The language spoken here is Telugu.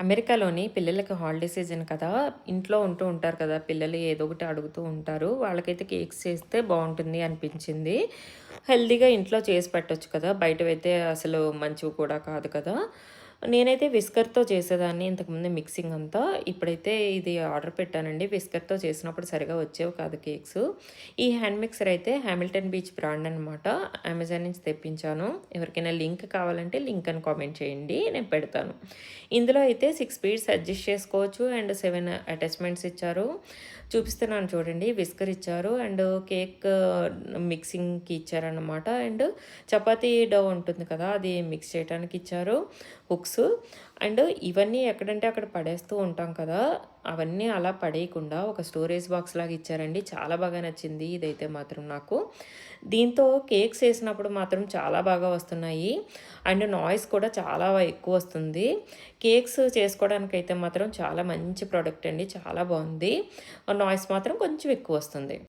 అమెరికాలోని పిల్లలకి హాలిడే సీజన్ కదా ఇంట్లో ఉంటూ ఉంటారు కదా పిల్లలు ఏదో ఒకటి అడుగుతూ ఉంటారు. వాళ్ళకైతే కేక్స్ చేస్తే బాగుంటుంది అనిపించింది. హెల్తీగా ఇంట్లో చేసి పెట్టచ్చు కదా బయటవైతే అసలు మంచివి కూడా కాదు కదా. నేనైతే విస్కర్తో చేసేదాన్ని ఇంతకుముందు మిక్సింగ్ అంతా. ఇప్పుడైతే ఇది ఆర్డర్ పెట్టానండి. విస్కర్తో చేసినప్పుడు సరిగా వచ్చేవి కాదు కేక్స్. ఈ హ్యాండ్ మిక్సర్ అయితే హ్యామిల్టన్ బీచ్ బ్రాండ్ అనమాట అమెజాన్ నుంచి తెప్పించాను. ఎవరికైనా లింక్ కావాలంటే లింక్ అని కామెంట్ చేయండి. నేను పెడతాను. ఇందులో అయితే సిక్స్ స్పీడ్స్ అడ్జస్ట్ చేసుకోవచ్చు. అండ్ సెవెన్ అటాచ్మెంట్స్ ఇచ్చారు. చూపిస్తున్నాను చూడండి. విస్కర్ ఇచ్చారు. అండ్ కేక్ మిక్సింగ్కి ఇచ్చారనమాట అండ్ చపాతీ డవ్ ఉంటుంది కదా అది మిక్స్ చేయడానికి ఇచ్చారు. Hooks books. అండ్ ఇవన్నీ ఎక్కడంటే అక్కడ పడేస్తూ ఉంటాం కదా అవన్నీ అలా పడేయకుండా ఒక స్టోరేజ్ బాక్స్ లాగా ఇచ్చారండి. చాలా బాగా నచ్చింది ఇదైతే మాత్రం నాకు. దీంతో కేక్స్ వేసినప్పుడు మాత్రం చాలా బాగా వస్తున్నాయి. అండ్ నాయిస్ కూడా చాలా ఎక్కువ వస్తుంది. కేక్స్ చేసుకోవడానికి అయితే మాత్రం చాలా మంచి ప్రోడక్ట్ అండి. చాలా బాగుంది. నాయిస్ మాత్రం కొంచెం ఎక్కువ వస్తుంది.